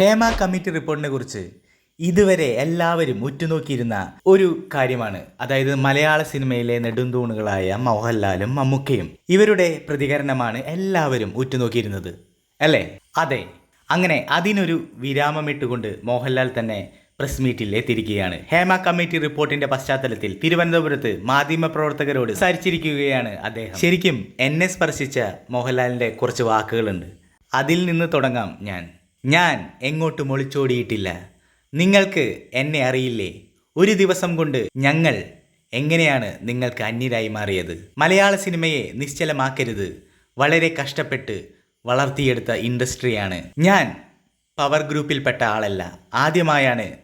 Hema committee റിപ്പോർട്ടിനെ കുറിച്ച് ഇതുവരെ എല്ലാവരും ഉറ്റുനോക്കിയിരുന്ന ഒരു കാര്യമാണ്. അതായത് മലയാള സിനിമയിലെ നെടുന്തൂണുകളായ മോഹൻലാലും മമ്മൂക്കയും ഇവരുടെ പ്രതികരണമാണ് എല്ലാവരും ഉറ്റുനോക്കിയിരുന്നത്. അല്ലേ? അതെ. അങ്ങനെ അതിനൊരു വിരാമമിട്ടുകൊണ്ട് മോഹൻലാൽ തന്നെ പ്രസ് മീറ്റിൽ എത്തിയിരിക്കുകയാണ്. ഹേമ കമ്മിറ്റി റിപ്പോർട്ടിന്റെ പശ്ചാത്തലത്തിൽ തിരുവനന്തപുരത്ത് മാധ്യമപ്രവർത്തകരോട് സംസാരിച്ചിരിക്കുകയാണ് അദ്ദേഹം. ശരിക്കും എന്നെ സ്പർശിച്ച മോഹൻലാലിന്റെ കുറച്ച് വാക്കുകളുണ്ട്. അതിൽ നിന്ന് തുടങ്ങാം ഞാൻ. ഞാൻ എങ്ങോട്ട് മൊളിച്ചോടിയിട്ടില്ല നിങ്ങൾക്ക് എന്നെ അറിയില്ലേ? ഒരു ദിവസം കൊണ്ട് ഞങ്ങൾ എങ്ങനെയാണ് നിങ്ങൾക്ക് അന്യരായി മാറിയത്? മലയാള സിനിമയെ നിശ്ചലമാക്കരുത്. വളരെ കഷ്ടപ്പെട്ട് വളർത്തിയെടുത്ത ഇൻഡസ്ട്രിയാണ്. ഞാൻ പവർ ഗ്രൂപ്പിൽപ്പെട്ട ആളല്ല. ആദ്യമായാണ്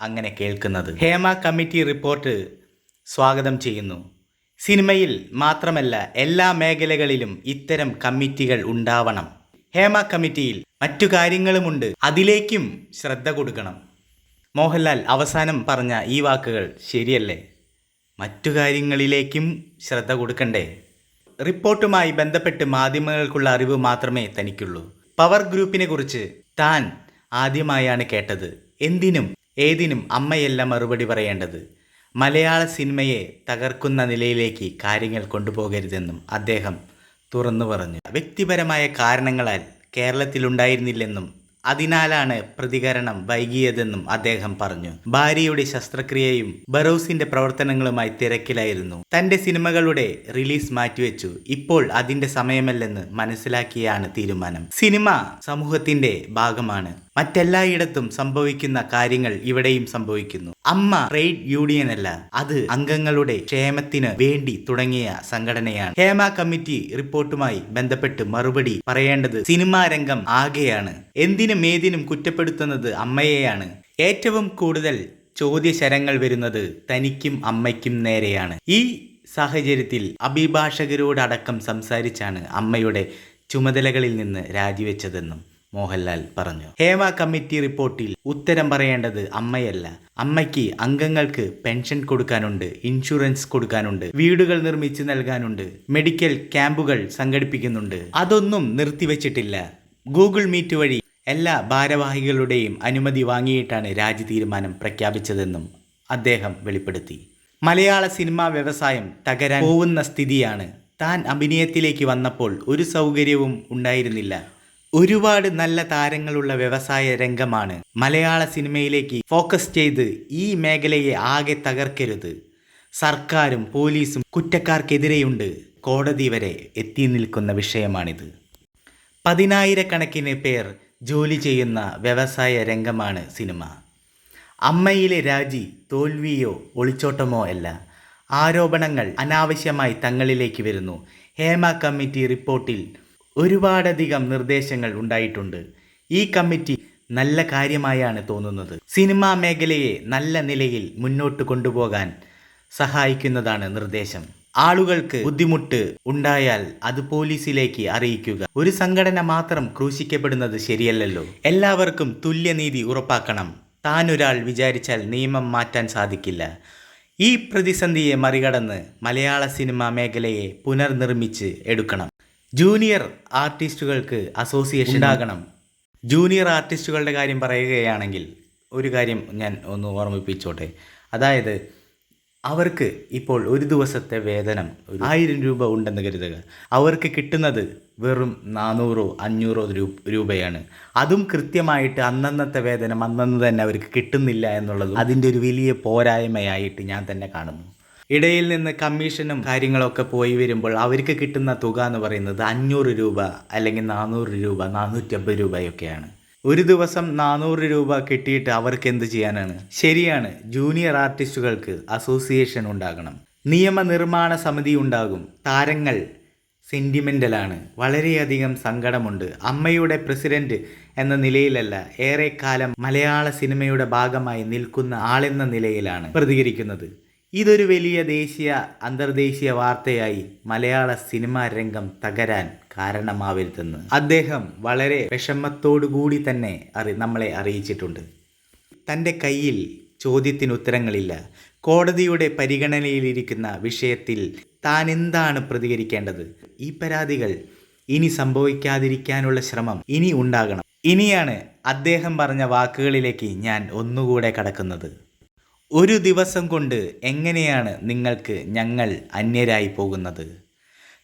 അങ്ങനെ കേൾക്കുന്നത്. ഹേമ കമ്മിറ്റി റിപ്പോർട്ട് സ്വാഗതം ചെയ്യുന്നു. സിനിമയിൽ മാത്രമല്ല എല്ലാ മേഖലകളിലും ഇത്തരം കമ്മിറ്റികൾ ഉണ്ടാവണം. ഹേമ കമ്മിറ്റിയിൽ മറ്റു കാര്യങ്ങളുമുണ്ട്. അതിലേക്കും ശ്രദ്ധ കൊടുക്കണം. മോഹൻലാൽ അവസാനം പറഞ്ഞ ഈ വാക്കുകൾ ശരിയല്ലേ? മറ്റു കാര്യങ്ങളിലേക്കും ശ്രദ്ധ കൊടുക്കണ്ടേ? റിപ്പോർട്ടുമായി ബന്ധപ്പെട്ട് മാധ്യമങ്ങൾക്കുള്ള അറിവ് മാത്രമേ തനിക്കുള്ളൂ. പവർ ഗ്രൂപ്പിനെ കുറിച്ച് താൻ ആദ്യമായാണ് കേട്ടത്. എന്തിനും ഏതിനും അമ്മയല്ല മറുപടി പറയേണ്ടത്. മലയാള സിനിമയെ തകർക്കുന്ന നിലയിലേക്ക് കാര്യങ്ങൾ കൊണ്ടുപോകരുതെന്നും അദ്ദേഹം തുറന്നു പറഞ്ഞു. വ്യക്തിപരമായ കാരണങ്ങളാൽ കേരളത്തിലുണ്ടായിരുന്നില്ലെന്നും അതിനാലാണ് പ്രതികരണം വൈകിയതെന്നും അദ്ദേഹം പറഞ്ഞു. ഭാര്യയുടെ ശസ്ത്രക്രിയയും ബറോസിന്റെ പ്രവർത്തനങ്ങളുമായി തിരക്കിലായിരുന്നു. തന്റെ സിനിമകളുടെ റിലീസ് മാറ്റിവെച്ചു. ഇപ്പോൾ അതിന്റെ സമയമല്ലെന്ന് മനസ്സിലാക്കിയാണ് തീരുമാനം. സിനിമ സമൂഹത്തിന്റെ ഭാഗമാണ്. മറ്റെല്ലായിടത്തും സംഭവിക്കുന്ന കാര്യങ്ങൾ ഇവിടെയും സംഭവിക്കുന്നു. അമ്മ ട്രേഡ് യൂണിയൻ അല്ല അത് അംഗങ്ങളുടെ ക്ഷേമത്തിന് വേണ്ടി തുടങ്ങിയ സംഘടനയാണ്. ഹേമ കമ്മിറ്റി റിപ്പോർട്ടുമായി ബന്ധപ്പെട്ട് മറുപടി പറയേണ്ടത് സിനിമാ രംഗം ആകെയാണ്. എന്തിനും ഏതിനും കുറ്റപ്പെടുത്തുന്നത് അമ്മയെയാണ്. ഏറ്റവും കൂടുതൽ ചോദ്യശരങ്ങൾ വരുന്നത് തനിക്കും അമ്മയ്ക്കും നേരെയാണ്. ഈ സാഹചര്യത്തിൽ അഭിഭാഷകരോടടക്കം സംസാരിച്ചാണ് അമ്മയുടെ ചുമതലകളിൽ നിന്ന് രാജിവെച്ചതെന്നും. മോഹൻലാൽ പറഞ്ഞു. ഹേമ കമ്മിറ്റി റിപ്പോർട്ടിൽ ഉത്തരം പറയേണ്ടത് അമ്മയല്ല. അമ്മയ്ക്ക് അംഗങ്ങൾക്ക് പെൻഷൻ കൊടുക്കാനുണ്ട് ഇൻഷുറൻസ് കൊടുക്കാനുണ്ട് വീടുകൾ നിർമ്മിച്ച് നൽകാനുണ്ട് മെഡിക്കൽ ക്യാമ്പുകൾ സംഘടിപ്പിക്കുന്നുണ്ട്. അതൊന്നും നിർത്തിവെച്ചിട്ടില്ല. ഗൂഗിൾ മീറ്റ് വഴി എല്ലാ ഭാരവാഹികളുടെയും അനുമതി വാങ്ങിയിട്ടാണ് രാജി തീരുമാനം പ്രഖ്യാപിച്ചതെന്നും അദ്ദേഹം വെളിപ്പെടുത്തി. മലയാള സിനിമാ വ്യവസായം തകരാൻ പോകുന്ന സ്ഥിതിയാണ്. താൻ അഭിനയത്തിലേക്ക് വന്നപ്പോൾ ഒരു സൗകര്യവും ഉണ്ടായിരുന്നില്ല. ഒരുപാട് നല്ല താരങ്ങളുള്ള വ്യവസായ രംഗമാണ്. മലയാള സിനിമയിലേക്ക് ഫോക്കസ് ചെയ്ത് ഈ മേഖലയെ ആകെ തകർക്കരുത്. സർക്കാരും പോലീസും കുറ്റക്കാർക്കെതിരെയുണ്ട്. കോടതി വരെ എത്തി നിൽക്കുന്ന വിഷയമാണിത്. പതിനായിരക്കണക്കിന് പേർ ജോലി ചെയ്യുന്ന വ്യവസായ രംഗമാണ് സിനിമ. അമ്മയിലെ രാജി തോൽവിയോ ഒളിച്ചോട്ടമോ അല്ല. ആരോപണങ്ങൾ അനാവശ്യമായി തങ്ങളിലേക്ക് വരുന്നു. ഹേമ കമ്മിറ്റി റിപ്പോർട്ടിൽ ഒരുപാടധികം നിർദ്ദേശങ്ങൾ ഉണ്ടായിട്ടുണ്ട്. ഈ കമ്മിറ്റി നല്ല കാര്യമായാണ് തോന്നുന്നത്. സിനിമാ മേഖലയെ നല്ല നിലയിൽ മുന്നോട്ട് കൊണ്ടുപോകാൻ സഹായിക്കുന്നതാണ് നിർദ്ദേശം. ആളുകൾക്ക് ബുദ്ധിമുട്ട് ഉണ്ടായാൽ അത് പോലീസിലേക്ക് അറിയിക്കുക. ഒരു സംഘടന മാത്രം ക്രൂശിക്കപ്പെടുന്നത് ശരിയല്ലല്ലോ. എല്ലാവർക്കും തുല്യനീതി ഉറപ്പാക്കണം. താനൊരാൾ വിചാരിച്ചാൽ നിയമം മാറ്റാൻ സാധിക്കില്ല. ഈ പ്രതിസന്ധിയെ മറികടന്ന് മലയാള സിനിമാ മേഖലയെ പുനർനിർമ്മിച്ച് എടുക്കണം. ജൂനിയർ ആർട്ടിസ്റ്റുകൾക്ക് അസോസിയേഷൻ ഉണ്ടാകണം. ജൂനിയർ ആർട്ടിസ്റ്റുകളുടെ കാര്യം പറയുകയാണെങ്കിൽ ഒരു കാര്യം ഞാൻ ഒന്ന് ഓർമ്മിപ്പിച്ചോട്ടെ. അതായത് അവർക്ക് ഇപ്പോൾ ഒരു ദിവസത്തെ വേതനം ആയിരം രൂപ ഉണ്ടെന്ന് കരുതുക. അവർക്ക് കിട്ടുന്നത് വെറും നാനൂറോ അഞ്ഞൂറോ രൂപയാണ്. അതും കൃത്യമായിട്ട് അന്നന്നത്തെ വേതനം അന്നന്ന് തന്നെ അവർക്ക് കിട്ടുന്നില്ല എന്നുള്ളത് അതിന്റെ ഒരു വലിയ പോരായ്മയായിട്ട് ഞാൻ തന്നെ കാണുന്നു. ഇടയിൽ നിന്ന് കമ്മീഷനും കാര്യങ്ങളൊക്കെ പോയി വരുമ്പോൾ അവർക്ക് കിട്ടുന്ന തുക എന്ന് പറയുന്നത് അഞ്ഞൂറ് രൂപ അല്ലെങ്കിൽ നാനൂറ് രൂപ നാനൂറ്റമ്പത് രൂപയൊക്കെയാണ്. ഒരു ദിവസം നാനൂറ് രൂപ കിട്ടിയിട്ട് അവർക്ക് എന്ത് ചെയ്യാനാണ്? ശരിയാണ് ജൂനിയർ ആർട്ടിസ്റ്റുകൾക്ക് അസോസിയേഷൻ ഉണ്ടാകണം. നിയമനിർമ്മാണ സമിതി ഉണ്ടാകും. താരങ്ങൾ സെന്റിമെന്റലാണ് വളരെയധികം സങ്കടമുണ്ട്. അമ്മയുടെ പ്രസിഡന്റ് എന്ന നിലയിലല്ല ഏറെക്കാലം മലയാള സിനിമയുടെ ഭാഗമായി നിൽക്കുന്ന ആളെന്ന നിലയിലാണ് പ്രതികരിക്കുന്നത്. ഇതൊരു വലിയ ദേശീയ അന്തർദേശീയ വാർത്തയായി മലയാള സിനിമാ രംഗം തകരാൻ കാരണമാവരുതെന്ന് അദ്ദേഹം വളരെ വിഷമത്തോടുകൂടി തന്നെ അറി നമ്മളെ അറിയിച്ചിട്ടുണ്ട്. തന്റെ കയ്യിൽ ചോദ്യത്തിന് ഉത്തരങ്ങളില്ല കോടതിയുടെ പരിഗണനയിലിരിക്കുന്ന വിഷയത്തിൽ താൻ എന്താണ് പ്രതികരിക്കേണ്ടത്? ഈ പരാതികൾ ഇനി സംഭവിക്കാതിരിക്കാനുള്ള ശ്രമം ഇനി ഉണ്ടാകണം. ഇനിയാണ് അദ്ദേഹം പറഞ്ഞ വാക്കുകളിലേക്ക് ഞാൻ ഒന്നുകൂടെ കടക്കുന്നത്. ഒരു ദിവസം കൊണ്ട് എങ്ങനെയാണ് നിങ്ങൾക്ക് ഞങ്ങൾ അന്യരായി പോകുന്നത്?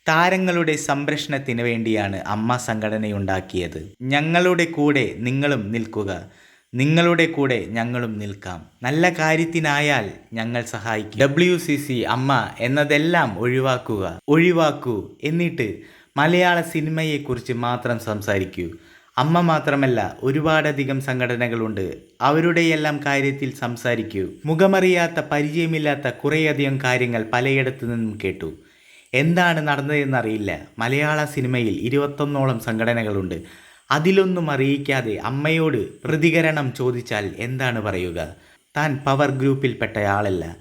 താരങ്ങളുടെ സംരക്ഷണത്തിന് വേണ്ടിയാണ് അമ്മ സംഘടനയുണ്ടാക്കിയത്. ഞങ്ങളുടെ കൂടെ നിങ്ങളും നിൽക്കുക. നിങ്ങളുടെ കൂടെ ഞങ്ങളും നിൽക്കാം. നല്ല കാര്യത്തിനായാൽ ഞങ്ങൾ സഹായിക്കും. ഡബ്ല്യു സി സി അമ്മ എന്നതെല്ലാം ഒഴിവാക്കുക. ഒഴിവാക്കൂ. എന്നിട്ട് മലയാള സിനിമയെക്കുറിച്ച് മാത്രം സംസാരിക്കൂ. അമ്മ മാത്രമല്ല ഒരുപാടധികം സംഘടനകളുണ്ട്. അവരുടെയെല്ലാം കാര്യത്തിൽ സംസാരിക്കൂ. മുഖമറിയാത്ത പരിചയമില്ലാത്ത കുറേയധികം കാര്യങ്ങൾ പലയിടത്തു നിന്നും കേട്ടു. എന്താണ് നടന്നതെന്നറിയില്ല. മലയാള സിനിമയിൽ ഇരുപത്തൊന്നോളം സംഘടനകളുണ്ട്. അതിലൊന്നും അറിയിക്കാതെ അമ്മയോട് പ്രതികരണം ചോദിച്ചാൽ എന്താണ് പറയുക? താൻ പവർ ഗ്രൂപ്പിൽപ്പെട്ടയാളല്ല.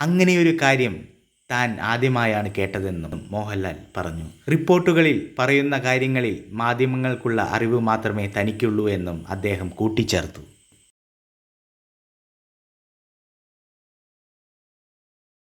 അങ്ങനെയൊരു കാര്യം താൻ ആദ്യമായാണ് കേട്ടതെന്നും മോഹൻലാൽ പറഞ്ഞു. റിപ്പോർട്ടുകളിൽ പറയുന്ന കാര്യങ്ങളിൽ മാധ്യമങ്ങൾക്കുള്ള അറിവ് മാത്രമേ തനിക്കുള്ളൂ എന്നും അദ്ദേഹം കൂട്ടിച്ചേർത്തു.